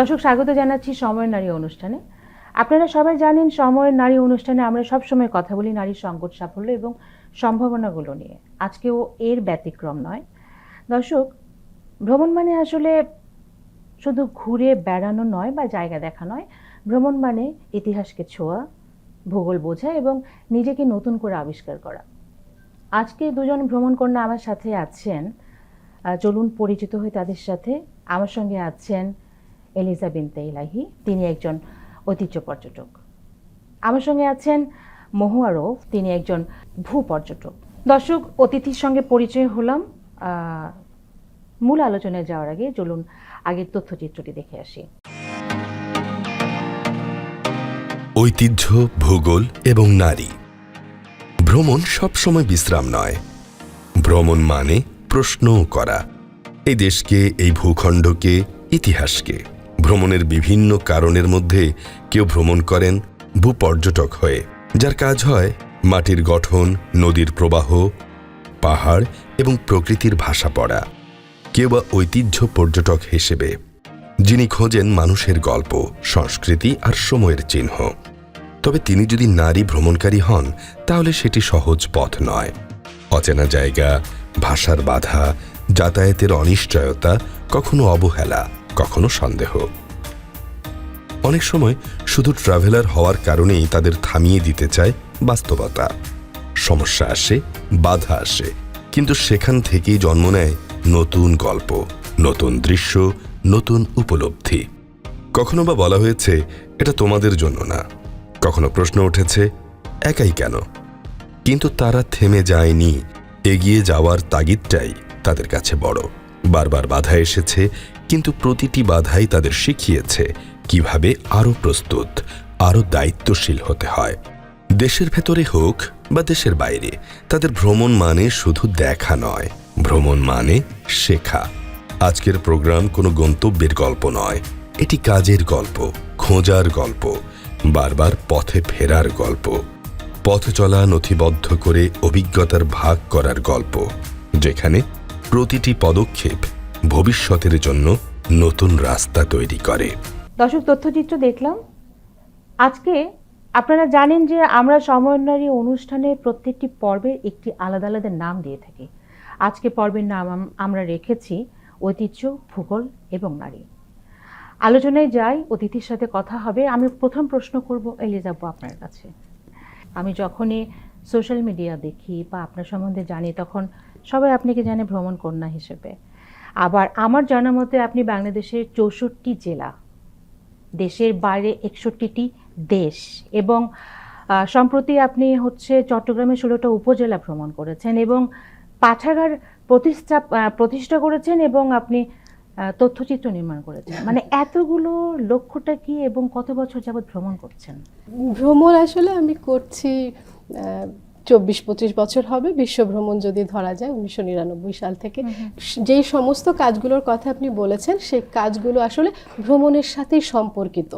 দর্শক, স্বাগত জানাচ্ছি সময়ের নারী অনুষ্ঠানে। আপনারা সবাই জানেন, সময়ের নারী অনুষ্ঠানে আমরা সবসময় কথা বলি নারীর সংকট সাফল্য এবং সম্ভাবনাগুলো নিয়ে। আজকেও এর ব্যতিক্রম নয়। দর্শক, ভ্রমণ মানে আসলে শুধু ঘুরে বেড়ানো নয় বা জায়গা দেখা নয়। ভ্রমণ মানে ইতিহাসকে ছোঁয়া, ভূগোল বোঝা এবং নিজেকে নতুন করে আবিষ্কার করা। আজকে দুজন ভ্রমণ কন্যা আমার সাথে আছেন। চলুন পরিচিত হই তাদের সাথে। আমার সঙ্গে আছেন এলিজা বিনতে ইলাহি তিনি একজন ঐতিহ্য পর্যটক। আমার সঙ্গে আছেন মহুয়া রৌফ তিনি একজন ভূ পর্যটক। দর্শক, অতিথির সঙ্গে পরিচয় হলাম। মূল আলোচনায় যাওয়ার আগে চলুন আগের তথ্যচিত্রটি দেখে আসি। ঐতিহ্য, ভূগোল এবং নারী। ভ্রমণ সবসময় বিশ্রাম নয়। ভ্রমণ মানে প্রশ্নও করা। এই দেশকে, এই ভূখণ্ডকে, ইতিহাসকে। ভ্রমণের বিভিন্ন কারণের মধ্যে কেউ ভ্রমণ করেন ভূপর্যটক হয়ে। যার কাজ হয় মাটির গঠন, নদীর প্রবাহ, পাহাড় এবং প্রকৃতির ভাষা পড়া। কেউ বা ঐতিহ্য পর্যটক হিসেবে। যিনি খোঁজেন মানুষের গল্প, সংস্কৃতি আর সময়ের চিহ্ন। তবে তিনি যদি নারী ভ্রমণকারী হন, তাহলে সেটি সহজ পথ নয়। অচেনা জায়গা, ভাষার বাধা, যাতায়াতের অনিশ্চয়তা, কখনো অবহেলা। কখনো সন্দেহ। অনেক সময় শুধু ট্রাভেলার হওয়ার কারণেই তাদের থামিয়ে দিতে চায় বাস্তবতা। সমস্যা আসে, বাধা আসে, কিন্তু সেখান থেকেই জন্ম নেয় নতুন গল্প, নতুন দৃশ্য, নতুন উপলব্ধি। কখনো বা বলা হয়েছে, এটা তোমাদের জন্য না। কখনো প্রশ্ন উঠেছে, একাই কেন? কিন্তু তারা থেমে যায়নি, এগিয়ে যাওয়ার তাগিদটাই তাদের কাছে বড়। বারবার বাধা এসেছে, কিন্তু প্রতিটি বাধাই তাদের শিখিয়েছে কীভাবে আরও প্রস্তুত, আরও দায়িত্বশীল হতে হয়। দেশের ভেতরে হোক বা দেশের বাইরে, তাদের ভ্রমণ মানে শুধু দেখা নয়, ভ্রমণ মানে শেখা। আজকের প্রোগ্রাম কোনো গন্তব্যের গল্প নয়, এটি কাজের গল্প, খোঁজার গল্প, বারবার পথে ফেরার গল্প। পথ চলা নথিবদ্ধ করে অভিজ্ঞতার ভাগ করার গল্প, যেখানে প্রতিটি পদক্ষেপ ভবিষ্যতের জন্য নতুন রাস্তা তৈরি করে। দর্শক, তথ্যচিত্র দেখলাম। আজকে আপনারা জানেন যে আমরা সমন্বয়ী অনুষ্ঠানে প্রত্যেকটি পর্বের একটি আলাদা আলাদা নাম দিয়ে থাকি। আজকে পর্বের নাম আমরা রেখেছি ঐতিহ্য, ভূগোল এবং নারী। আলোচনায় যাই, অতিথির সাথে কথা হবে। আমি প্রথম প্রশ্ন করব এলিজাবু আপনার কাছে। আমি যখনই সোশ্যাল মিডিয়া দেখি বা আপনার সম্বন্ধে জানি, তখন সবাই আপনাকে জানে ভ্রমণ কন্যা হিসেবে। আবার আমার জানা মতে আপনি বাংলাদেশের চৌষট্টি জেলা, দেশের বাইরে একষট্টিটি দেশ এবং সম্প্রতি আপনি হচ্ছে চট্টগ্রামের ষোলোটা উপজেলা ভ্রমণ করেছেন এবং পাঠাগার প্রতিষ্ঠা প্রতিষ্ঠা করেছেন এবং আপনি তথ্যচিত্র নির্মাণ করেছেন। মানে এতগুলো লক্ষ্যটা কি এবং কত বছর যাবৎ ভ্রমণ করছেন? ভ্রমণ আসলে আমি করছি চব্বিশ পঁচিশ বছর হবে বিশ্ব ভ্রমণ যদি ধরা যায় উনিশশো নিরানব্বই সাল থেকে। যেই সমস্ত কাজগুলোর কথা আপনি বলেছেন সেই কাজগুলো আসলে ভ্রমণের সাথেই সম্পর্কিত।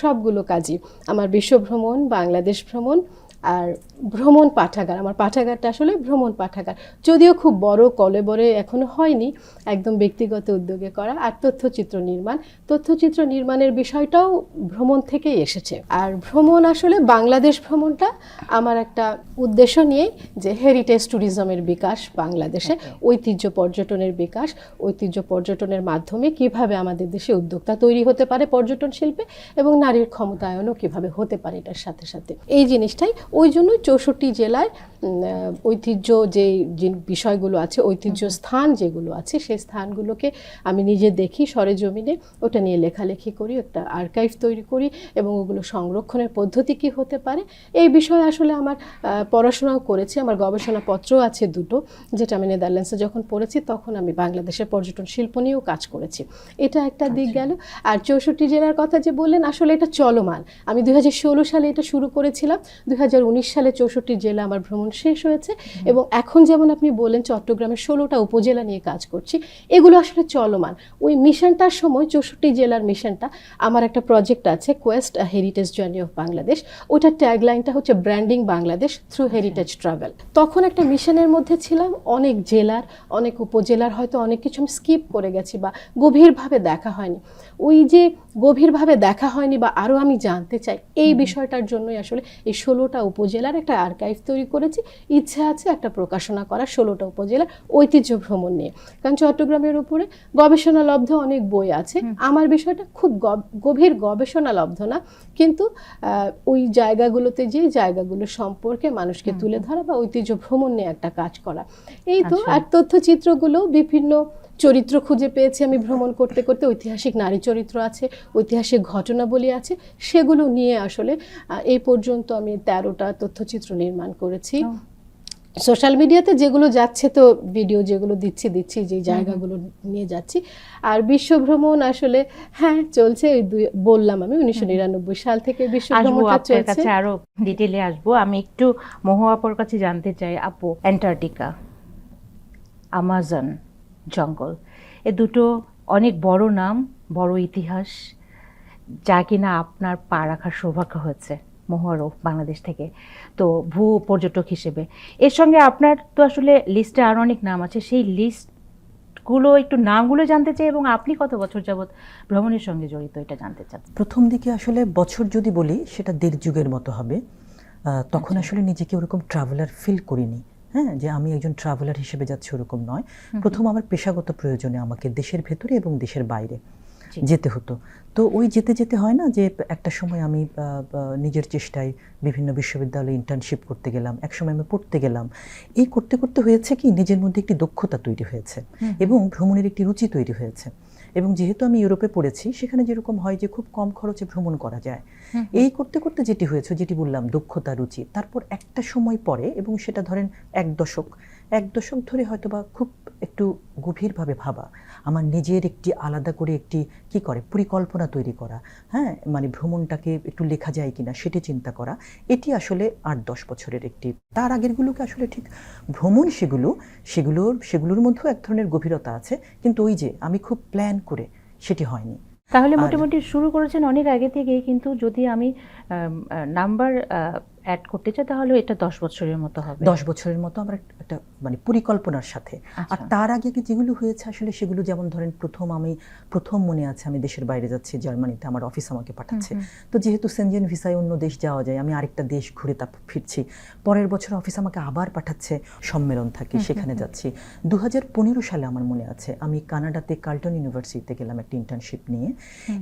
সবগুলো কাজই। আমার বিশ্ব ভ্রমণ বাংলাদেশ ভ্রমণ আর ভ্রমণ পাঠাগার আমার পাঠাগারটা আসলে ভ্রমণ পাঠাগার। যদিও খুব বড় কলেবরে এখনও হয়নি একদম ব্যক্তিগত উদ্যোগে করা। আর তথ্যচিত্র নির্মাণ তথ্যচিত্র নির্মাণের বিষয়টাও ভ্রমণ থেকেই এসেছে। আর ভ্রমণ আসলে বাংলাদেশ ভ্রমণটা আমার একটা উদ্দেশ্য নিয়ে যে হেরিটেজ ট্যুরিজমের বিকাশ বাংলাদেশে ঐতিহ্য পর্যটনের বিকাশ ঐতিহ্য পর্যটনের মাধ্যমে কীভাবে আমাদের দেশে উদ্যোক্তা তৈরি হতে পারে পর্যটন শিল্পে এবং নারীর ক্ষমতায়নও কীভাবে হতে পারে এটার সাথে সাথে। এই জিনিসটাই ওই জন্যই চৌষট্টি জেলায় ঐতিহ্য যে যে বিষয়গুলো আছে ঐতিহ্য স্থান যেগুলো আছে সেই স্থানগুলোকে আমি নিজে দেখি সরেজমিনে। ওটা নিয়ে লেখালেখি করি একটা আর্কাইভ তৈরি করি এবং ওগুলো সংরক্ষণের পদ্ধতি কি হতে পারে? এই বিষয়ে আসলে আমার পড়াশোনাও করেছি। আমার গবেষণাপত্রও আছে দুটো যেটা আমি নেদারল্যান্ডসে যখন পড়েছি তখন আমি বাংলাদেশের পর্যটন শিল্প নিয়েও কাজ করেছি। এটা একটা দিক গেল। আর চৌষট্টি জেলার কথা যে বললেন আসলে এটা চলমান। আমি দুই হাজার ষোলো সালে এটা শুরু করেছিলাম। দুই হাজার সালে চৌষট্টি জেলা আমার ভ্রমণ শেষ হয়েছে এবং এখন যেমন আপনি বলেন চট্টগ্রামের ষোলোটা উপজেলা নিয়ে কাজ করছি এগুলো আসলে চলমান। ওই মিশনটার সময় চৌষট্টি জেলার মিশনটা আমার একটা প্রজেক্ট আছে quest heritage journey of Bangladesh ওটার ট্যাগলাইনটা হচ্ছে branding Bangladesh through heritage travel তখন একটা মিশনের মধ্যে ছিলাম অনেক জেলার অনেক উপজেলার হয়তো অনেক কিছু আমি স্কিপ করে গেছি বা গভীরভাবে দেখা হয়নি। ওই যে গভীরভাবে দেখা হয়নি বা আরও আমি জানতে চাই এই বিষয়টার জন্যই আসলে এই ষোলোটা উপজেলার একটা আর্কাইভ তৈরি করেছি। ইচ্ছা আছে একটা প্রকাশনা করা ষোলোটা উপজেলার ঐতিহ্য ভ্রমণ নিয়ে। কারণ চট্টগ্রামের উপরে গবেষণালব্ধ অনেক বই আছে। আমার বিষয়টা খুব গভীর গবেষণালব্ধ না। কিন্তু আহ, ওই জায়গাগুলোতে যে জায়গাগুলো সম্পর্কে মানুষকে তুলে ধরা বা ঐতিহ্য ভ্রমণ নিয়ে একটা কাজ করা। এই তো আচ্ছা। আর তথ্যচিত্রগুলো বিভিন্ন চরিত্র খুঁজে পেয়েছি আমি ভ্রমণ করতে করতে। ঐতিহাসিক নারী চরিত্র আছে ঐতিহাসিক ঘটনাবলী আছে। সেগুলো নিয়ে আসলে এই পর্যন্ত আমি তেরোটা তথ্যচিত্র নির্মাণ করেছি। সোশ্যাল মিডিয়াতে যেগুলো যাচ্ছে তো ভিডিও যেগুলো দিচ্ছি দিচ্ছি যে জায়গাগুলো নিয়ে যাচ্ছি। আর বিশ্ব ভ্রমণ আসলে হ্যাঁ চলছে। ওই দুই- বললাম আমি উনিশশো নিরানব্বই সাল থেকে বিশ্ব আপনার কাছে আরও ডিটেলে আসব। আমি একটু মহুয়াপুর কাছে জানতে চাই আপু অ্যান্টার্কটিকা আমাজন। জঙ্গল। এ দুটো অনেক বড় নাম বড় ইতিহাস যা কিনা আপনার পা রাখার সৌভাগ্য হয়েছে মহুয়ারও বাংলাদেশ থেকে। তো ভূ পর্যটক হিসেবে। এর সঙ্গে আপনার তো আসলে লিস্টে আরও অনেক নাম আছে। সেই লিস্টগুলো একটু নামগুলো জানতে চাই এবং আপনি কত বছর যাবৎ ভ্রমণের সঙ্গে জড়িত এটা জানতে চান? প্রথম দিকে আসলে বছর যদি বলি সেটা দেড় যুগের মতো হবে। তখন আসলে নিজেকে ওরকম ট্রাভেলার ফিল করিনি। হ্যাঁ যে আমি একজন ট্রাভেলার হিসেবে যাচ্ছি ওরকম নয়। প্রথম আমার পেশাগত প্রয়োজনে আমাকে দেশের ভেতরে এবং দেশের বাইরে যেতে হতো। তো ওই যেতে যেতে হয় না যে একটা সময় আমি নিজের চেষ্টায় বিভিন্ন বিশ্ববিদ্যালয়ে ইন্টার্নশিপ করতে গেলাম এক সময় আমি পড়তে গেলাম। এই করতে করতে হয়েছে কি নিজের মধ্যে একটি দক্ষতা তৈরি হয়েছে এবং ভ্রমণের একটি রুচি তৈরি হয়েছে। এবং যেহেতু আমি ইউরোপে পড়েছি সেখানে যেরকম হয় যে খুব কম খরচে ভ্রমণ করা যায়। এই করতে করতে যেটি হয়েছে যেটি বললাম দক্ষতা রুচি তারপর একটা সময় পরে এবং সেটা ধরেন এক দশক এক দশক ধরে হয়তোবা খুব একটু গভীরভাবে ভাবা আমার নিজের একটি আলাদা করে একটি কি করে পরিকল্পনা তৈরি করা হ্যাঁ? মানে ভ্রমণটাকে একটু লেখা যায় কিনা সেটি চিন্তা করা এটি আসলে আট দশ বছরের একটি। তার আগেরগুলোকে আসলে ঠিক ভ্রমণ সেগুলো সেগুলোর সেগুলোর মধ্যেও এক ধরনের গভীরতা আছে কিন্তু ওই যে আমি খুব প্ল্যান করে সেটি হয়নি। তাহলে মোটামুটি শুরু করেছেন অনেক আগে থেকেই কিন্তু যদি আমি নাম্বার অ্যাড করতে চাই তাহলে এটা দশ বছরের মতো হবে। দশ বছরের মতো আমার একটা মানে পরিকল্পনার সাথে। আর আচ্ছা। তার আগে কি যেগুলো হয়েছে আসলে সেগুলো যেমন ধরেন প্রথম আমি প্রথম মনে আছে আমি দেশের বাইরে যাচ্ছি জার্মানিতে আমার অফিস আমাকে পাঠাচ্ছে। তো যেহেতু সেনজেন ভিসায় অন্য দেশ যাওয়া যায় আমি আরেকটা দেশ ঘুরে তা ফিরছি। পরের বছর অফিস আমাকে আবার পাঠাচ্ছে সম্মেলন থাকে সেখানে যাচ্ছি। দু হাজার পনেরো সালে আমার মনে আছে আমি কানাডাতে কার্লটন ইউনিভার্সিটিতে গেলাম একটা ইন্টার্নশিপ নিয়ে।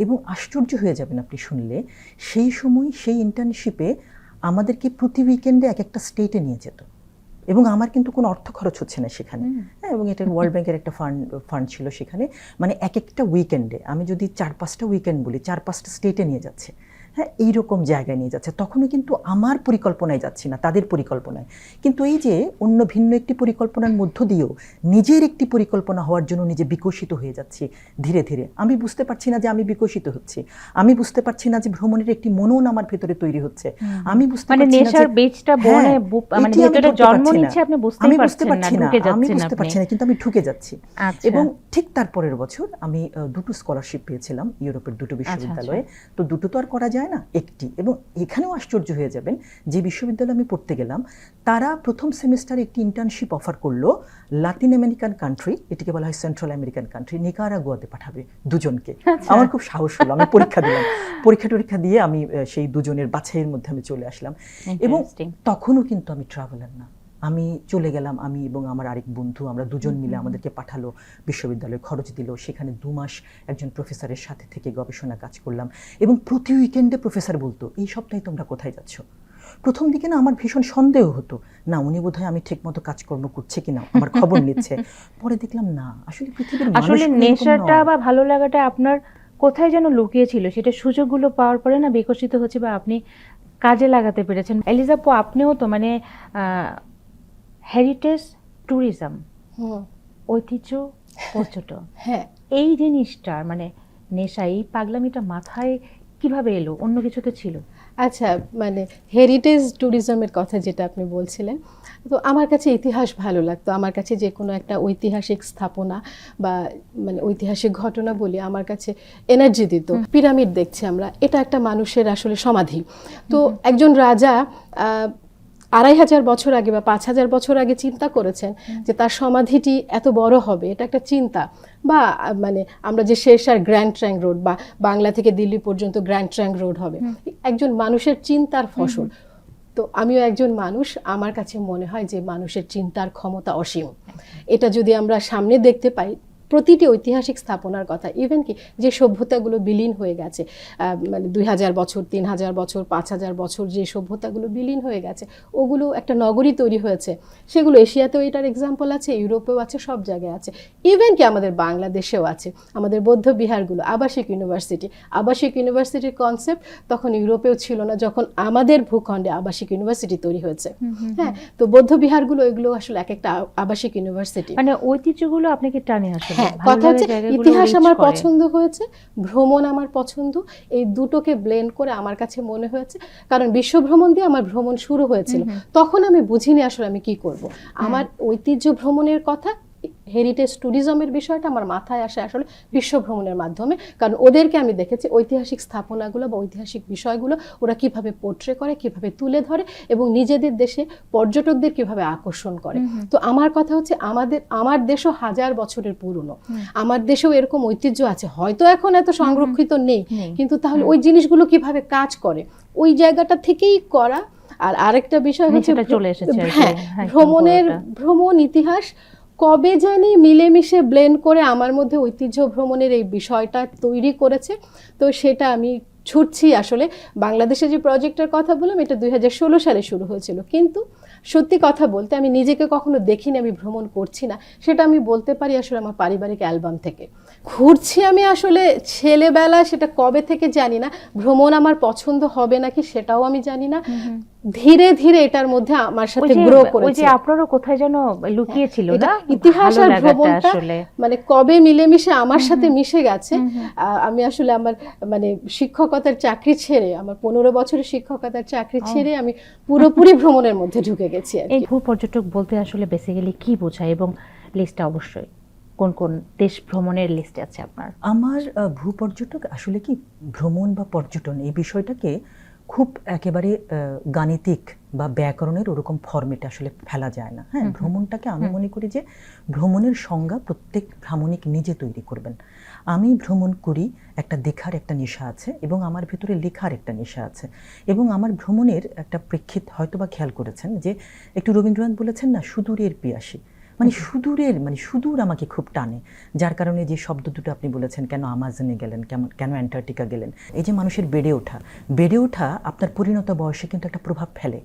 এবং আশ্চর্য হয়ে যাবেন আপনি শুনলে সেই সময় সেই ইন্টার্নশিপে আমাদেরকে প্রতি উইকেন্ডে এক একটা স্টেটে নিয়ে যেত। এবং আমার কিন্তু কোনো অর্থ খরচ হচ্ছে না সেখানে। হ্যাঁ এবং এটা ওয়ার্ল্ড ব্যাংকের একটা ফান্ড ফান্ড ছিল সেখানে। মানে এক একটা উইকেন্ডে আমি যদি চার পাঁচটা উইকেন্ড বলি চার পাঁচটা স্টেটে নিয়ে যাচ্ছে। হ্যাঁ এইরকম জায়গায় নিয়ে যাচ্ছে। তখনও কিন্তু আমার পরিকল্পনায় যাচ্ছি না তাদের পরিকল্পনায়। কিন্তু এই যে অন্য ভিন্ন একটি পরিকল্পনার মধ্য দিয়েও নিজের একটি পরিকল্পনা হওয়ার জন্য নিজে বিকশিত হয়ে যাচ্ছি ধীরে ধীরে। আমি বুঝতে পারছি না যে আমি বিকশিত হচ্ছি। আমি বুঝতে পারছি না যে ভ্রমণের একটি মনন আমার ভেতরে তৈরি হচ্ছে। আমি বুঝতে মানে পারছি না যে- বীজটা বনে মানে আমি ভেতরে জন্ম নিচ্ছে আপনি বুঝতে পারছেন না পারছি না আমি বুঝতে পারছি না কিন্তু আমি ঢুকে যাচ্ছি। আচ্ছা। এবং ঠিক তারপরের বছর আমি দুটো স্কলারশিপ পেয়েছিলাম ইউরোপের দুটো আচ্ছা, বিশ্ববিদ্যালয়ে। তো দুটো তো আর করা যায় না? একটি। এবং এখানেও আশ্চর্য হয়ে যাবেন যে বিশ্ববিদ্যালয়ে আমি পড়তে গেলাম তারা প্রথম সেমিস্টারে একটি ইন্টার্নশিপ অফার করল লাতিন আমেরিকান কান্ট্রি এটিকে বলা হয় সেন্ট্রাল আমেরিকান কান্ট্রি নিকারাগুয়াতে পাঠাবে দুজনকে। আচ্ছা। আমার খুব সাহস হলো আমি পরীক্ষা দিলাম। পরীক্ষা টরীক্ষা দিয়ে আমি সেই দুজনের বাছাইয়ের মধ্যে আমি চলে আসলাম। এবং তখনও কিন্তু আমি ট্রাভেলার না। আমি চলে গেলাম আমি এবং আমার আরেক বন্ধু আমরা দুজন মিলে আমাদেরকে পাঠালো বিশ্ববিদ্যালয়ে খরচ দিল সেখানে দু মাস একজন প্রফেসরের সাথে থেকে গবেষণা কাজ করলাম এবং প্রতি উইকেন্ডে প্রফেসর বলতো এই সপ্তাহে তোমরা কোথায় যাচ্ছ? প্রথম দিকে না আমার ভীষণ সন্দেহ হতো না উনি বোধহয় আমি ঠিকমতো কাজকর্ম করছে কিনা আমার খবর নিচ্ছে। পরে দেখলাম না আসলে পৃথিবীর আসলে নেশাটা বা ভালো লাগাটা আপনার কোথায় যেন লুকিয়ে ছিল সেটা সুযোগগুলো পাওয়ার পরে না বিকশিত হচ্ছে বা আপনি কাজে লাগাতে পেরেছেন। এলিজাপো আপনিও তো মানে হেরিটেজ ট্যুরিজম হুম, ঐতিহ্য পর্যটন। হ্যাঁ। এই জিনিসটার মানে নেশা এই পাগলামিটা মাথায় কীভাবে এলো? অন্য কিছু তো ছিল? আচ্ছা মানে হেরিটেজ ট্যুরিজমের কথা যেটা আপনি বলছিলেন তো আমার কাছে ইতিহাস ভালো লাগতো। আমার কাছে যে কোনো একটা ঐতিহাসিক স্থাপনা বা মানে ঐতিহাসিক ঘটনা বলি আমার কাছে এনার্জি দিত। পিরামিড দেখছি আমরা এটা একটা মানুষের আসলে সমাধি। তো একজন রাজা আড়াই হাজার বছর আগে বা পাঁচ হাজার বছর আগে চিন্তা করেছেন যে তার সমাধিটি এত বড় হবে এটা একটা চিন্তা। বা মানে আমরা যে শেষ আর গ্র্যান্ড ট্র্যাং রোড বা বাংলা থেকে দিল্লি পর্যন্ত গ্র্যান্ড ট্র্যাং রোড হবে একজন মানুষের চিন্তার ফসল। তো আমিও একজন মানুষ আমার কাছে মনে হয় যে মানুষের চিন্তার ক্ষমতা অসীম। এটা যদি আমরা সামনে দেখতে পাই প্রতিটি ঐতিহাসিক স্থাপনার কথা ইভেন কি যে সভ্যতাগুলো বিলীন হয়ে গেছে মানে দুই হাজার বছর তিন হাজার বছর পাঁচ হাজার বছর যে সভ্যতাগুলো বিলীন হয়ে গেছে ওগুলো একটা নগরী তৈরি হয়েছে। সেগুলো এশিয়াতেও এটার এক্সাম্পল আছে ইউরোপেও আছে সব জায়গায় আছে। ইভেন কি আমাদের বাংলাদেশেও আছে আমাদের বৌদ্ধ বিহারগুলো আবাসিক ইউনিভার্সিটি। আবাসিক ইউনিভার্সিটির কনসেপ্ট তখন ইউরোপেও ছিল না যখন আমাদের ভূখণ্ডে আবাসিক ইউনিভার্সিটি তৈরি হয়েছে। হ্যাঁ তো বৌদ্ধ বিহারগুলো এগুলো আসলে এক একটা আবাসিক ইউনিভার্সিটি। মানে ঐতিহ্যগুলো আপনাকে টানে আসলে। হ্যাঁ কথা হচ্ছে ইতিহাস আমার পছন্দ হয়েছে ভ্রমণ আমার পছন্দ এই দুটোকে ব্লেন্ড করে আমার কাছে মনে হয়েছে কারণ বিশ্ব ভ্রমণ দিয়ে আমার ভ্রমণ শুরু হয়েছিল। তখন আমি বুঝিনি আসলে আমি কি করব। আমার ঐতিহ্য ভ্রমণের কথা হেরিটেজ ট্যুরিজমের বিষয়টা আমার মাথায় আসে আসলে বিশ্ব ভ্রমণের মাধ্যমে। কারণ ওদেরকে আমি দেখেছি ঐতিহাসিক স্থাপনাগুলো বা ঐতিহাসিক বিষয়গুলো ওরা কীভাবে পোট্রে করে কীভাবে তুলে ধরে এবং নিজেদের দেশে পর্যটকদের কীভাবে আকর্ষণ করে। তো আমার কথা হচ্ছে আমাদের আমার দেশও হাজার বছরের পুরনো। আমার দেশেও এরকম ঐতিহ্য আছে। হয়তো এখন এত সংরক্ষিত নেই। কিন্তু তাহলে ওই জিনিসগুলো কীভাবে কাজ করে? ওই জায়গাটা থেকেই করা। আর আরেকটা বিষয় হচ্ছে চলে এসেছে হ্যাঁ হ্যাঁ, ভ্রমণের ভ্রমণ ইতিহাস কবে জানি মিলেমিশে ব্লেন্ড করে আমার মধ্যে ঐতিহ্য ভ্রমণের এই বিষয়টা তৈরি করেছে। তো সেটা আমি ছুটছি আসলে। বাংলাদেশে যে প্রজেক্টের কথা বললাম, এটা দুই হাজার ষোলো সালে শুরু হয়েছিল। কিন্তু সত্যি কথা বলতে আমি নিজেকে কখনো দেখিনি, আমি ভ্রমণ করছি না। সেটা আমি বলতে পারি আসলে আমার পারিবারিক অ্যালবাম থেকে। ঘুরছি আমি আসলে ছেলেবেলা সেটা কবে থেকে জানি না। ভ্রমণ আমার পছন্দ হবে নাকি সেটাও আমি জানি না। ধীরে ধীরে এটার মধ্যে আমার সাথে গ্রো ওই যে আপনারও কোথায় যেন লুকিয়ে ছিল না? ইতিহাস আর ভ্রমণটা মানে কবে মিলেমিশে আমার সাথে মিশে গেছে আমি আসলে আমার মানে শিক্ষকতার চাকরি ছেড়ে আমার পনেরো বছরের শিক্ষকতার চাকরি ছেড়ে আমি পুরোপুরি ভ্রমণের মধ্যে ঢুকে গেছি আর এই কি। ভূ পর্যটক বলতে আসলে বেসিক্যালি কি বোঝায় এবং লিস্টটা অবশ্যই। কোন কোন দেশ ভ্রমণের লিস্টে আছে আপনার? আমার আহ, ভূপর্যটক আসলে কি ভ্রমণ বা পর্যটন এই বিষয়টাকে খুব একেবারে গাণিতিক বা ব্যাকরণের ওরকম ফর্মেটে আসলে ফেলা যায় না। হ্যাঁ ভ্রমণটাকে আমি মনে করি যে ভ্রমণের সংজ্ঞা প্রত্যেক ভ্রমণিক নিজে তৈরি করবেন। আমি ভ্রমণ করি একটা দেখার একটা নেশা আছে এবং আমার ভিতরে লেখার একটা নেশা আছে এবং আমার ভ্রমণের একটা প্রেক্ষিত হয়তো বা খেয়াল করেছেন যে একটু রবীন্দ্রনাথ বলেছেন না সুদূরের পিয়াসী। মানে সুদূরের মানে সুদূর আমাকে খুব টানে। যার কারণে যে শব্দ দুটো আপনি বলেছেন কেন আমাজনে গেলেন কেমন কেন অ্যান্টার্কটিকা গেলেন এই যে মানুষের বেড়ে ওঠা। বেড়ে ওঠা আপনার পরিণত বয়সে কিন্তু একটা প্রভাব ফেলে।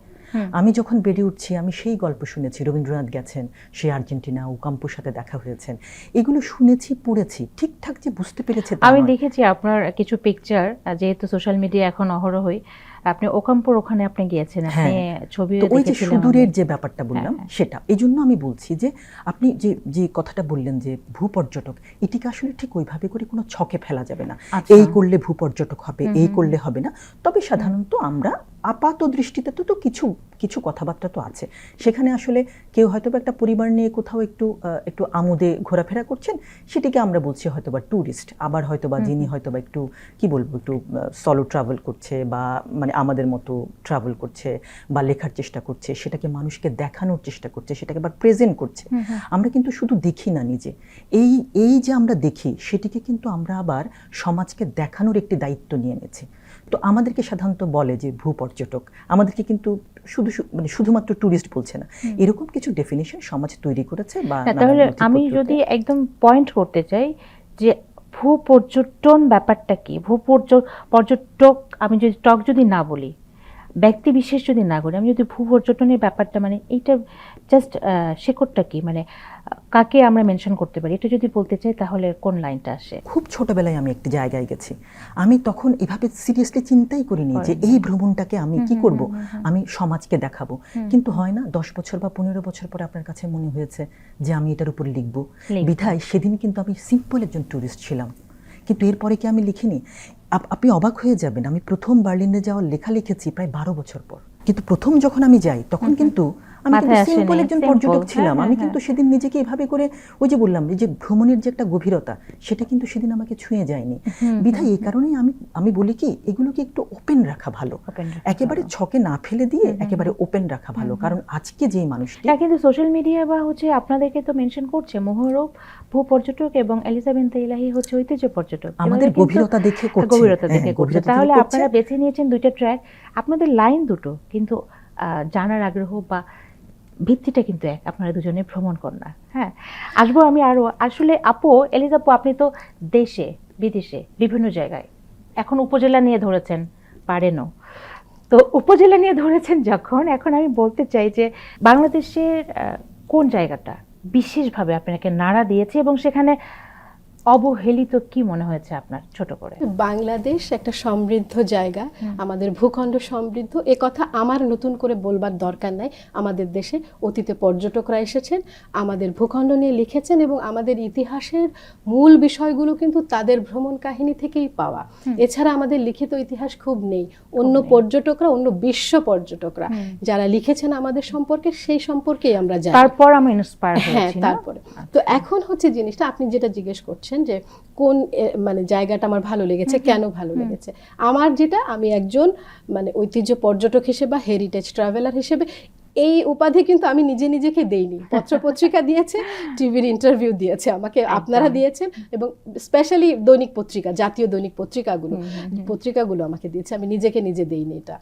আমি যখন বেড়ে উঠছি আমি সেই গল্প শুনেছি। রবীন্দ্রনাথ গেছেন সে আর্জেন্টিনা উকাম্পুর সাথে দেখা হয়েছেন। এগুলো শুনেছি পড়েছি ঠিকঠাক যে বুঝতে পেরেছে আমি দেখেছি আপনার কিছু পিকচার যেহেতু সোশ্যাল মিডিয়া এখন অহরহই আপনি ওকাম্পুর ওখানে আপনি গিয়েছেন আপনি ছবি ওই যে সুদূরের যে ব্যাপারটা বললাম হ্যাঁ, সেটা। এই জন্য আমি বলছি যে আপনি যে যে কথাটা বললেন যে ভূপর্যটক এটিকে আসলে ঠিক ওইভাবে করে কোনো ছকে ফেলা যাবে না। আচ্ছা। এই করলে ভূপর্যটক হবে এই করলে হবে না। তবে সাধারণত আমরা আপাত দৃষ্টিতে তো তো কিছু কিছু কথাবার্তা তো আছে। সেখানে আসলে কেউ হয়তো বা একটা পরিবার নিয়ে কোথাও একটু একটু আমোদে ঘোরাফেরা করছেন সেটিকে আমরা বলছি হয়তো বা ট্যুরিস্ট আবার হয়তো বা যিনি হয়তো বা একটু কি বলব একটু সলো ট্রাভেল করছে বা মানে আমাদের মতো ট্রাভেল করছে বা লেখার চেষ্টা করছে সেটাকে মানুষকে দেখানোর চেষ্টা করছে সেটাকে আবার প্রেজেন্ট করছে। আমরা কিন্তু শুধু দেখি না নিজে। এই এই যে আমরা দেখি সেটিকে কিন্তু আমরা আবার সমাজকে দেখানোর একটি দায়িত্ব নিয়ে নিয়েছি তো আমাদেরকে সাধারণত বলে যে ভূপর্যটক আমাদেরকে কিন্তু শুধু মানে শুধুমাত্র ট্যুরিস্ট বলছে না। এরকম কিছু ডেফিনেশন সমাজ তৈরি করেছে বা তাহলে আমি যদি একদম পয়েন্ট করতে চাই যে ভূ পর্যটন ব্যাপারটা কি? ভূ পর্যটক আমি যদি টক যদি না বলি। ব্যক্তি বিশেষ যদি না করি আমি যদি ভূ পর্যটনের ব্যাপারটা মানে এইটা জাস্ট শেকড়টা কি? মানে কাকে আমরা মেনশন করতে পারি? এটা যদি বলতে চাই তাহলে কোন লাইনটা আসে? খুব ছোটবেলায় আমি একটি জায়গায় গেছি। আমি তখন এভাবে সিরিয়াসলি চিন্তাই করিনি যে এই ভ্রমণটাকে আমি কি করব? আমি সমাজকে দেখাবো। কিন্তু হয় না দশ বছর বা পনেরো বছর পরে আপনার কাছে মনে হয়েছে যে আমি এটার উপরে লিখব। বিধায় সেদিন কিন্তু আমি সিম্পল একজন ট্যুরিস্ট ছিলাম। কিন্তু এরপরে কি আমি লিখিনি? আপনি অবাক হয়ে যাবেন। আমি প্রথম বার্লিনে যাওয়ার লেখা লিখেছি প্রায় বারো বছর পর। কিন্তু প্রথম যখন আমি যাই তখন কিন্তু আমি কিন্তু সিম্পল একজন পর্যটক হ্যাঁ, ছিলাম। হ্যাঁ, আমি হ্যাঁ। কিন্তু সেদিন নিজেকে এভাবে করে ওই যে বললাম যে ভ্রমণের যে একটা গভীরতা সেটা কিন্তু সেদিন আমাকে ছুঁয়ে যায়নি। বিধায় এই কারণেই আমি আমি বলি কি এগুলোকে একটু ওপেন রাখা ভালো। একেবারে ছকে না ফেলে দিয়ে একেবারে ওপেন রাখা ভালো। কারণ আজকে যেই মানুষটি কিন্তু সোশ্যাল মিডিয়া বা হচ্ছে আপনাদেরকে তো মেনশন করছে মোহরব ভূ পর্যটক এবং এলিজাবেথ ইলাহি হচ্ছে ঐতিহ্য পর্যটক। আমাদের গভীরতা দেখে করছে। গভীরতা দেখে করছে। তাহলে আপনারা বেছে নিয়েছেন দুইটা ট্র্যাক আপনাদের লাইন দুটো কিন্তু আহ, জানার আগ্রহ বা ভিত্তিটা কিন্তু এক, আপনারা দুজনে ভ্রমণ কন্যা হ্যাঁ? আসব আমি আরও আসলে আপু এলিজাপু আপনি তো দেশে, বিদেশে, বিভিন্ন জায়গায়, এখন উপজেলা নিয়ে ধরেছেন, পারেনও। তো উপজেলা নিয়ে ধরেছেন যখন, এখন আমি বলতে চাই যে বাংলাদেশের কোন জায়গাটা বিশেষভাবে আপনাকে নাড়া দিয়েছে এবং সেখানে অবহেলিত কি মনে হয়েছে আপনার ছোট করে? বাংলাদেশ একটা সমৃদ্ধ জায়গা। আমাদের ভূখণ্ড সমৃদ্ধ। এ কথা আমার নতুন করে বলবার দরকার নাই। আমাদের দেশে অতীতে পর্যটকরা এসেছেন আমাদের ভূখণ্ড নিয়ে লিখেছেন এবং আমাদের ইতিহাসের মূল বিষয়গুলো কিন্তু তাদের ভ্রমণ কাহিনী থেকেই পাওয়া। এছাড়া আমাদের লিখিত ইতিহাস খুব নেই। অন্য পর্যটকরা অন্য বিশ্ব পর্যটকরা যারা লিখেছেন আমাদের সম্পর্কে সেই সম্পর্কেই আমরা জানি। তারপর আমি ইন্সপায়ার হ্যাঁ তারপরে। তো এখন হচ্ছে জিনিসটা আপনি যেটা জিজ্ঞেস করছেন যে কোন মানে জায়গাটা আমার ভালো লেগেছে কেন ভালো লেগেছে? আমার যেটা আমি একজন মানে ঐতিহ্য পর্যটক হিসেবে বা হেরিটেজ ট্রাভেলার হিসেবে এই উপাধি কিন্তু আমি নিজে নিজেকে দেইনি। পত্র পত্রিকা দিয়েছে টিভির ইন্টারভিউ দিয়েছে আমাকে আপনারা দিয়েছেন এবং স্পেশালি দৈনিক পত্রিকা জাতীয় দৈনিক পত্রিকাগুলো। পত্রিকাগুলো আমাকে দিয়েছে আমি নিজেকে নিজে দেইনি এটা।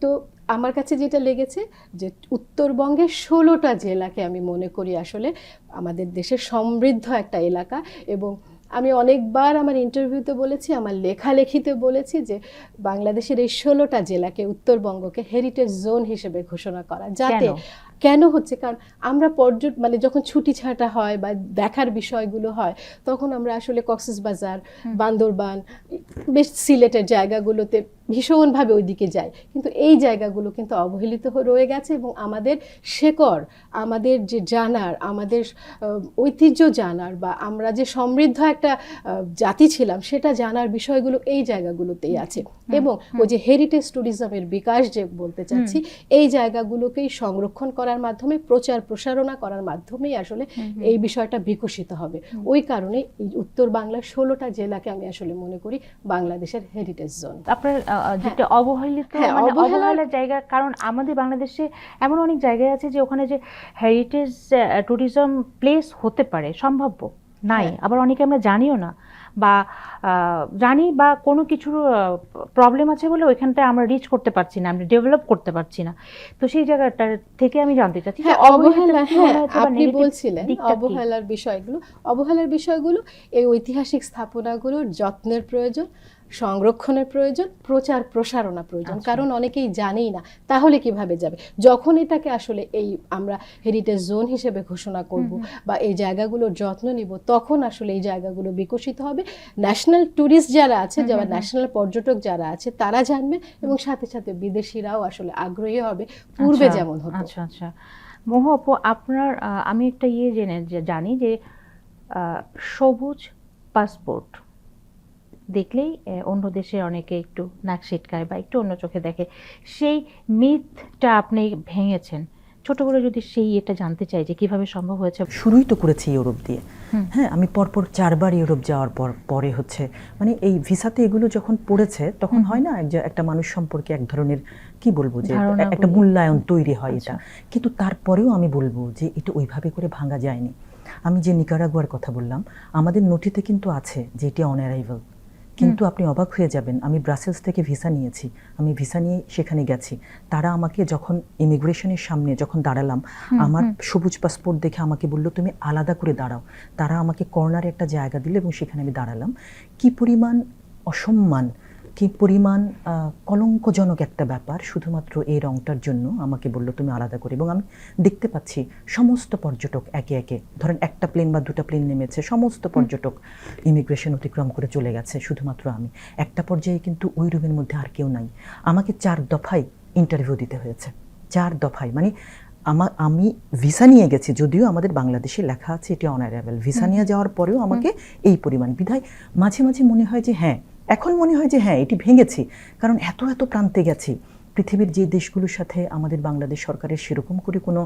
তো আমার কাছে যেটা লেগেছে যে উত্তরবঙ্গের ষোলোটা জেলাকে আমি মনে করি আসলে আমাদের দেশের সমৃদ্ধ একটা এলাকা এবং আমি অনেকবার আমার ইন্টারভিউতে বলেছি আমার লেখালেখিতে বলেছি যে বাংলাদেশের এই ষোলোটা জেলাকে উত্তরবঙ্গকে হেরিটেজ জোন হিসেবে ঘোষণা করা। যাতে কেন? হচ্ছে? কারণ আমরা পর্যট মানে যখন ছুটি ছাটা হয় বা দেখার বিষয়গুলো হয় তখন আমরা আসলে কক্সেস বাজার বান্দরবান বেশ সিলেটের জায়গাগুলোতে ভীষণভাবে ওইদিকে যায়। কিন্তু এই জায়গাগুলো কিন্তু অবহেলিত রয়ে গেছে এবং আমাদের শেকড় আমাদের যে জানার আমাদের ঐতিহ্য জানার বা আমরা যে সমৃদ্ধ একটা জাতি ছিলাম সেটা জানার বিষয়গুলো এই জায়গাগুলোতেই আছে। এবং ওই যে হেরিটেজ ট্যুরিজমের বিকাশ যে বলতে চাচ্ছি এই জায়গাগুলোকেই সংরক্ষণ করার মাধ্যমে প্রচার প্রসারণা করার মাধ্যমেই আসলে এই বিষয়টা বিকশিত হবে। ওই কারণে উত্তর বাংলার ষোলোটা জেলাকে আমি আসলে মনে করি বাংলাদেশের হেরিটেজ জোন আপনার যেটা অবহেলিত হ্যাঁ, মানে অবহেলার- জায়গা কারণ আমাদের বাংলাদেশে এমন অনেক জায়গায় আছে যে ওখানে যে হেরিটেজ ট্যুরিজম প্লেস হতে পারে সম্ভাব্য নাই। হ্যাঁ। আবার অনেকে আমরা জানিও না বা জানি বা কোনো কিছুর প্রবলেম আছে বলে ওইখানটায় আমরা রিচ করতে পারছি না আমরা ডেভেলপ করতে পারছি না। তো সেই জায়গাটা থেকে আমি জানতে চাচ্ছি হ্যাঁ অবহেলা হ্যাঁ আপনি বলছিলেন অবহেলার বিষয়গুলো। অবহেলার বিষয়গুলো এই ঐতিহাসিক স্থাপনাগুলোর যত্নের প্রয়োজন সংরক্ষণের প্রয়োজন প্রচার প্রসারণা প্রয়োজন। আচ্ছা। কারণ অনেকেই জানেই না তাহলে কীভাবে যাবে। যখন এটাকে আসলে এই আমরা হেরিটেজ জোন হিসেবে ঘোষণা করব বা এই জায়গাগুলোর যত্ন নিব তখন আসলে এই জায়গাগুলো বিকশিত হবে। ন্যাশনাল ট্যুরিস্ট যারা আছে যারা ন্যাশনাল পর্যটক যারা আছে তারা জানবে এবং সাথে সাথে বিদেশিরাও আসলে আগ্রহী হবে পূর্বে আচ্ছা, যেমন হতো। আচ্ছা আচ্ছা। মোহ আপু আপনার আমি একটা ইয়ে জেনে জানি যে সবুজ পাসপোর্ট দেখলেই অন্য দেশে অনেকে একটু নাক ছিটকায় বা একটু অন্য চোখে দেখে। সেই মিথটা আপনি ভেঙেছেন। ছোট করে যদি সেই এটা জানতে চাই যে কীভাবে সম্ভব হয়েছে। শুরুই তো করেছি ইউরোপ দিয়ে। হ্যাঁ আমি পরপর চারবার ইউরোপ যাওয়ার পর পরে হচ্ছে মানে এই ভিসাতে এগুলো যখন পড়েছে তখন হয় না একটা মানুষ সম্পর্কে এক ধরনের কি বলব যে একটা মূল্যায়ন তৈরি হয় আচ্ছা। এটা। কিন্তু তারপরেও আমি বলব যে এটা ওইভাবে করে ভাঙা যায়নি। আমি যে নিকারাগুয়ার কথা বললাম আমাদের নথিতে কিন্তু আছে যে এটি অন অ্যারাইভাল কিন্তু আপনি অবাক হয়ে যাবেন আমি ব্রাসেলস থেকে ভিসা নিয়েছি আমি ভিসা নিয়ে সেখানে গেছি। তারা আমাকে যখন ইমিগ্রেশনের সামনে যখন দাঁড়ালাম আমার সবুজ পাসপোর্ট দেখে আমাকে বলল তুমি আলাদা করে দাঁড়াও। তারা আমাকে কর্নারে একটা জায়গা দিল এবং সেখানে আমি দাঁড়ালাম। কি পরিমাণ অসম্মান কি পরিমাণ কলঙ্কজনক একটা ব্যাপার শুধুমাত্র এই রংটার জন্য? আমাকে বলল তুমি আলাদা করে। এবং আমি দেখতে পাচ্ছি সমস্ত পর্যটক একে একে ধরেন একটা প্লেন বা দুটা প্লেন নেমেছে সমস্ত পর্যটক ইমিগ্রেশন অতিক্রম করে চলে গেছে শুধুমাত্র আমি। একটা পর্যায়ে কিন্তু ওই রুমের মধ্যে আর কেউ নাই। আমাকে চার দফায় ইন্টারভিউ দিতে হয়েছে। চার দফায়। মানে আমার আমি ভিসা নিয়ে গেছি যদিও আমাদের বাংলাদেশে লেখা আছে এটি অনারেবল ভিসা নিয়ে যাওয়ার পরেও আমাকে এই পরিমাণ বিধায় মাঝে মাঝে মনে হয় যে হ্যাঁ এখন মনে হয় যে হ্যাঁ এটি ভেঙেছি। কারণ এত এত প্রান্তে গেছি। পৃথিবীর যে দেশগুলোর সাথে আমাদের বাংলাদেশ সরকারের সেরকম করে কোনো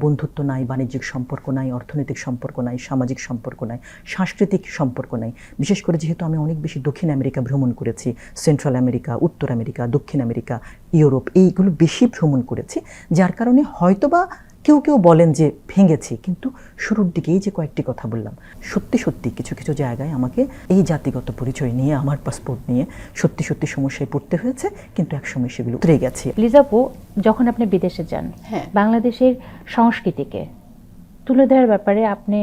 বন্ধুত্ব নাই, বাণিজ্যিক সম্পর্ক নাই, অর্থনৈতিক সম্পর্ক নাই, সামাজিক সম্পর্ক নাই, সাংস্কৃতিক সম্পর্ক নাই। বিশেষ করে যেহেতু আমি অনেক বেশি দক্ষিণ আমেরিকা ভ্রমণ করেছি, সেন্ট্রাল আমেরিকা, উত্তর আমেরিকা, দক্ষিণ আমেরিকা, ইউরোপ, এইগুলো বেশি ভ্রমণ করেছি। যার কারণে হয়তোবা কেউ কেউ বলেন যে ভেঙেছি কিন্তু শুরুর দিকে এই যে কয়েকটি কথা বললাম সত্যি সত্যি কিছু কিছু জায়গায় আমাকে এই জাতিগত পরিচয় নিয়ে আমার পাসপোর্ট নিয়ে সত্যি সত্যি সমস্যায় পড়তে হয়েছে কিন্তু একসময় সেগুলো উতরে গেছে লিজাপু যখন আপনি বিদেশে যান হ্যাঁ। বাংলাদেশের সংস্কৃতিকে তুলে দেওয়ার ব্যাপারে আপনি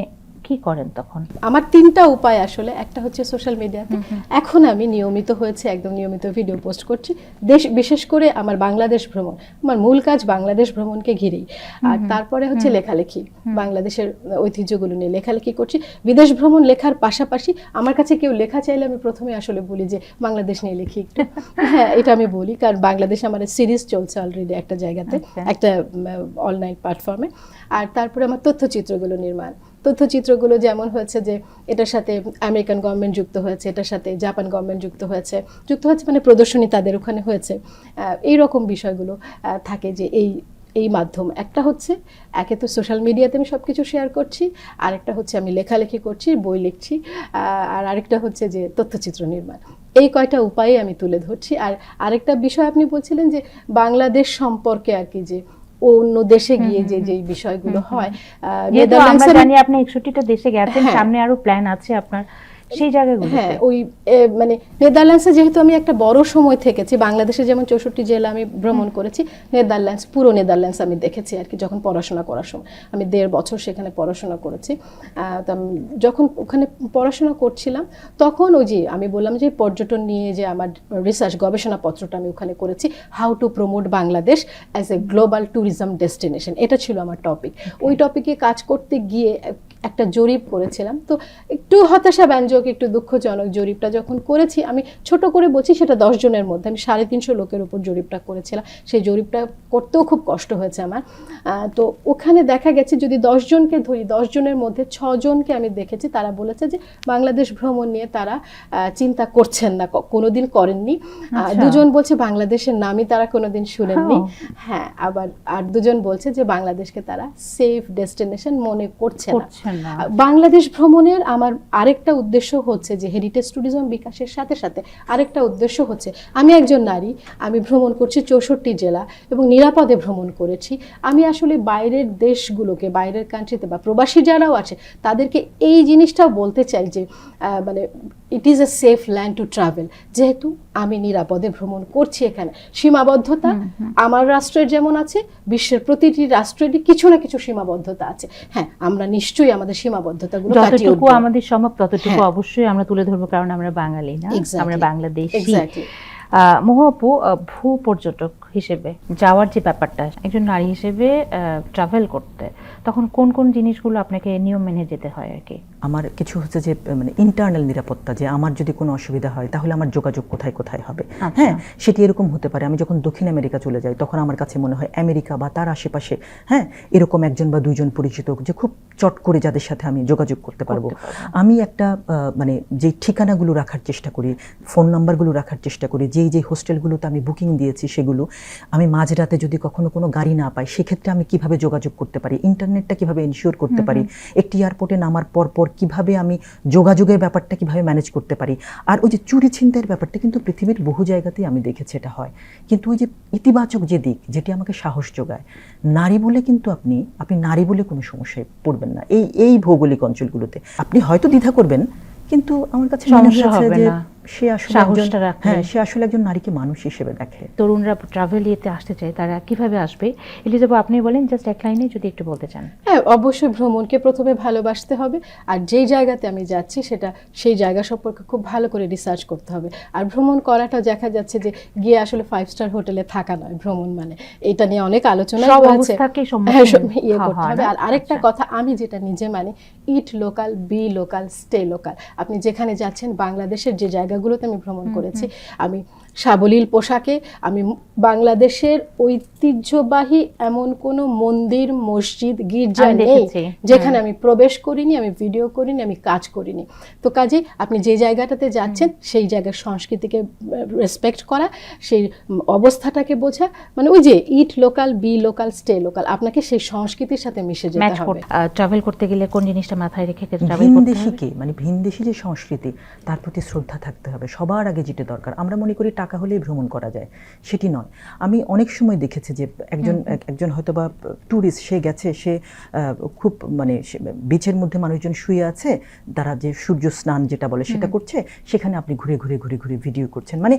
কি করেন তখন? আমার তিনটা উপায় আসলে একটা হচ্ছে সোশ্যাল মিডিয়াতে এখন আমি নিয়মিত হয়েছে একদম নিয়মিত ভিডিও পোস্ট করছি। দেশ বিশেষ করে আমার বাংলাদেশ ভ্রমণ আমার মূল কাজ বাংলাদেশ ভ্রমণকে ঘিরেই। আর তারপরে হচ্ছে লেখালেখি বাংলাদেশের ঐতিহ্যগুলো নিয়ে লেখালেখি করছি। বিদেশ ভ্রমণ লেখার পাশাপাশি আমার কাছে কেউ লেখা চাইলে আমি প্রথমে আসলে বলি যে বাংলাদেশ নিয়ে লিখি একটু। হ্যাঁ এটা আমি বলি কারণ বাংলাদেশ আমার সিরিজ চলছে অলরেডি একটা জায়গাতে আচ্ছা। একটা অনলাইন প্ল্যাটফর্মে আর তারপরে আমার তথ্যচিত্রগুলো নির্মাণ। তথ্যচিত্রগুলো যেমন হয়েছে যে এটার সাথে আমেরিকান গভর্নমেন্ট যুক্ত হয়েছে, এটার সাথে জাপান গভর্নমেন্ট যুক্ত হয়েছে যুক্ত হয়েছে মানে প্রদর্শনী তাদের ওখানে হয়েছে। এই রকম বিষয়গুলো থাকে যে এই এই মাধ্যম। একটা হচ্ছে, একে তো সোশ্যাল মিডিয়াতে আমি সব কিছু শেয়ার করছি, আরেকটা হচ্ছে আমি লেখালেখি করছি, বই লিখছি আর আরেকটা হচ্ছে যে তথ্যচিত্র নির্মাণ। এই কয়টা উপায়ে আমি তুলে ধরছি। আর আরেকটা বিষয় আপনি বলছিলেন যে বাংলাদেশ সম্পর্কে আর কি যে অন্য দেশে গিয়ে যে যে বিষয়গুলো হয় আহ, আমরা জানি আপনি একষট্টিটা দেশে গেছেন হ্যাঁ। সামনে আরও প্ল্যান আছে আপনার। সেই জায়গাগুলো হ্যাঁ ওই মানে নেদারল্যান্ডসে যেহেতু আমি একটা বড় সময় থেকেছি বাংলাদেশে যেমন চৌষট্টি জেলা আমি ভ্রমণ করেছি নেদারল্যান্ডস পুরো নেদারল্যান্ডস আমি দেখেছি আর কি যখন পড়াশোনা করার সময়। আমি দেড় বছর সেখানে পড়াশোনা করেছি। যখন ওখানে পড়াশোনা করছিলাম তখন ওই যে আমি বললাম যে পর্যটন নিয়ে যে আমার রিসার্চ গবেষণাপত্রটা আমি ওখানে করেছি how to promote Bangladesh as a global tourism destination এটা ছিল আমার টপিক ওই টপিকে কাজ করতে গিয়ে একটা জরিপ করেছিলাম। তো একটু হতাশা ব্যঞ্জক একটু দুঃখজনক জরিপটা যখন করেছি আমি ছোট করে বলছি সেটা দশ জনের মধ্যে আমি সাড়ে তিনশো লোকের উপর জরিপটা করেছিলাম। সেই জরিপটা করতেও খুব কষ্ট হয়েছে আমার। তো ওখানে দেখা গেছে যদি দশ জনকে ধরি দশ জনের মধ্যে ছজনকে আমি দেখেছি তারা বলেছে যে বাংলাদেশ ভ্রমণ নিয়ে তারা চিন্তা করছেন না কোনোদিন করেননি। আচ্ছা। দুজন বলছে বাংলাদেশের নামই তারা কোনোদিন শুনেননি। হ্যাঁ আবার আর দুজন বলছে যে বাংলাদেশকে তারা সেফ ডেস্টিনেশন মনে করছে না। বাংলাদেশ ভ্রমণের আমার আরেকটা উদ্দেশ্য হচ্ছে যে হেরিটেজ ট্যুরিজম বিকাশের সাথে সাথে আরেকটা উদ্দেশ্য হচ্ছে, আমি একজন নারী, আমি ভ্রমণ করছি চৌষট্টি জেলা এবং নিরাপদে ভ্রমণ করেছি। আমি আসলে বাইরের দেশগুলোকে, বাইরের কান্ট্রিতে বা প্রবাসী যারাও আছে, তাদেরকে এই জিনিসটাও বলতে চাই যে মানে it is a safe land to travel যেহেতু আমি নিরাপদে ভ্রমণ করছি এখানে। সীমাবদ্ধতা আমার রাষ্ট্রের যেমন আছে বিশ্বের প্রতিটি রাষ্ট্রেরই কিছু না কিছু সীমাবদ্ধতা আছে। হ্যাঁ আমরা নিশ্চয়ই আমাদের সীমাবদ্ধতাগুলো কাটিয়ে যতটুকু আমাদের সম্ভব ততটুকু হ্যাঁ। অবশ্যই আমরা তুলে ধরবো কারণ আমরা বাঙালি না আমরা বাংলাদেশি. মহাপু ভূ পর্যটক হিসেবে যাওয়ার যে ব্যাপারটা একজন নারী হিসেবে ট্রাভেল করতে তখন কোন কোন জিনিসগুলো আপনাকে নিয়ম মেনে যেতে হয় আর কি? আমার কিছু হচ্ছে যে মানে ইন্টারনাল নিরাপত্তা যে আমার যদি কোনো অসুবিধা হয় তাহলে আমার যোগাযোগ কোথায় কোথায় হবে? আচ্ছা। হ্যাঁ সেটি এরকম হতে পারে। আমি যখন দক্ষিণ আমেরিকা চলে যাই তখন আমার কাছে মনে হয় আমেরিকা বা তার আশেপাশে হ্যাঁ এরকম একজন বা দুইজন পরিচিত যে খুব চট করে যাদের সাথে আমি যোগাযোগ করতে পারব। আমি একটা মানে যে ঠিকানাগুলো রাখার চেষ্টা করি ফোন নাম্বারগুলো রাখার চেষ্টা করি যেই যেই হোস্টেলগুলোতে আমি বুকিং দিয়েছি সেগুলো আমি মাঝরাতে যদি কখনো কোনো গাড়ি না পাই সেক্ষেত্রে আমি কীভাবে যোগাযোগ করতে পারি? ইন্টারনেটটা কীভাবে ইনশিওর করতে পারি? একটি এয়ারপোর্টে নামার পর পর কীভাবে আমি যোগাযোগের ব্যাপারটা কীভাবে ম্যানেজ করতে পারি? আর ওই যে চুরি ছিনতাইয়ের ব্যাপারটা কিন্তু পৃথিবীর বহু জায়গাতেই আমি দেখেছি এটা হয়। কিন্তু ওই যে ইতিবাচক যে দিক যেটি আমাকে সাহস যোগায় নারী বলে কিন্তু আপনি আপনি নারী বলে কোনো সমস্যায় পড়বেন না। এই এই ভৌগোলিক অঞ্চলগুলোতে। আপনি হয়তো দ্বিধা করবেন কিন্তু আমার কাছে সমস্যা হবে না। সে আসলে সাহসটা। হ্যাঁ সে আসলে একজন নারীকে মানুষ হিসেবে দেখে। তরুণরা ট্রাভেল ইয়েতে আসতে চায় তারা কীভাবে আসবে? এলিজাবু আপনি বলেন জাস্ট এক লাইনে যদি একটু বলতে চান। হ্যাঁ অবশ্যই ভ্রমণকে প্রথমে ভালোবাসতে হবে আর যেই জায়গাতে আমি যাচ্ছি সেটা সেই জায়গা সম্পর্কে খুব ভালো করে রিসার্চ করতে হবে। আর ভ্রমণ করাটা দেখা যাচ্ছে যে গিয়ে আসলে ফাইভ স্টার হোটেলে থাকা নয় ভ্রমণ মানে। এটা নিয়ে অনেক আলোচনা হয়েছে। হ্যাঁ, ইয়ে করতে হবে। আর আরেকটা আচ্ছা। কথা আমি যেটা নিজে মানি eat local be local stay local আপনি যেখানে যাচ্ছেন বাংলাদেশের যে জায়গাগুলোতে আমি ভ্রমণ করেছি। আমি সাবলীল পোশাকে আমি বাংলাদেশের ঐতিহ্যবাহী এমন কোনো মন্দির মসজিদ গির্জা নেই যেখানে আমি প্রবেশ করিনি আমি ভিডিও করিনি আমি কাজ করিনি। তো কাজে আপনি যে জায়গাটাতে যাচ্ছেন সেই জায়গার সংস্কৃতিকে রেসপেক্ট করা সেই অবস্থাটাকে বোঝা মানে ওই যে eat local be local stay local আপনাকে সেই সংস্কৃতির সাথে মিশে যেতে হবে। ট্রাভেল করতে গেলে কোন জিনিসটা মাথায় রেখে ট্রাভেল করতে ভিনদেশি হবে? মানে ভিনদেশি যে সংস্কৃতি তার প্রতি শ্রদ্ধা থাকতে হবে। সবার আগে যেটা দরকার। আমরা মনে করি টাকা হলেই ভ্রমণ করা যায়। সেটি নয়। আমি অনেক সময় দেখেছি যে একজন একজন হয়তো বা ট্যুরিস্ট সে গেছে সে খুব মানে বিচের মধ্যে মানুষজন শুয়ে আছে তারা যে সূর্য স্নান যেটা বলে সেটা করছে সেখানে আপনি ঘুরে ঘুরে ঘুরে ঘুরে ভিডিও করছেন। মানে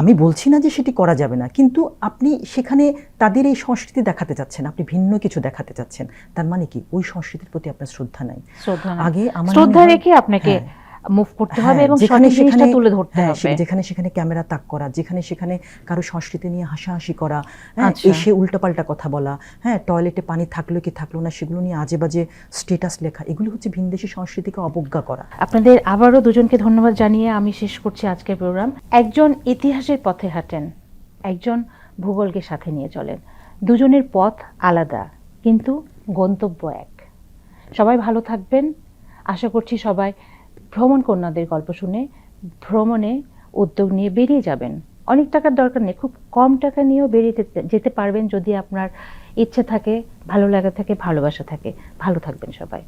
আমি বলছি না যে সেটি করা যাবে না কিন্তু আপনি সেখানে তাদের এই সংস্কৃতি দেখাতে চাচ্ছেন আপনি ভিন্ন কিছু দেখাতে চাচ্ছেন। তার মানে কি? ওই সংস্কৃতির প্রতি আপনার শ্রদ্ধা নাই। আগে আমার শ্রদ্ধা রেখে আপনাকে হ্যাঁ। মুভ করতে হ্যাঁ, হবে এবং সঠিক জিনিসটা সেখানে- তুলে ধরতে হ্যাঁ, হবে। যেখানে সেখানে ক্যামেরা তাক করা যেখানে সেখানে কারও সংস্কৃতি নিয়ে হাসাহাসি করা হ্যাঁ, আচ্ছা। এসে উল্টাপাল্টা কথা বলা হ্যাঁ টয়লেটে পানি থাকল কি থাকল না সেগুলো নিয়ে আজে বাজে স্টেটাস লেখা এগুলো হচ্ছে ভিনদেশি সংস্কৃতিকে অবজ্ঞা করা। আপনাদের আবারও দুজনকে ধন্যবাদ জানিয়ে আমি শেষ করছি আজকের প্রোগ্রাম একজন ইতিহাসের পথে হাঁটেন একজন ভূগোলকে সাথে নিয়ে চলেন। দুজনের পথ আলাদা কিন্তু গন্তব্য এক। সবাই ভালো থাকবেন। আশা করছি সবাই ভ্রমণ কন্যাদের গল্প শুনে ভ্রমণে উদ্যোগ নিয়ে বেরিয়ে যাবেন। অনেক টাকার দরকার নেই, খুব কম টাকা নিয়েও বেরিয়ে যেতে- পারবেন যদি আপনার ইচ্ছে থাকে, ভালো লাগা থাকে, ভালোবাসা থাকে। ভালো থাকবেন সবাই।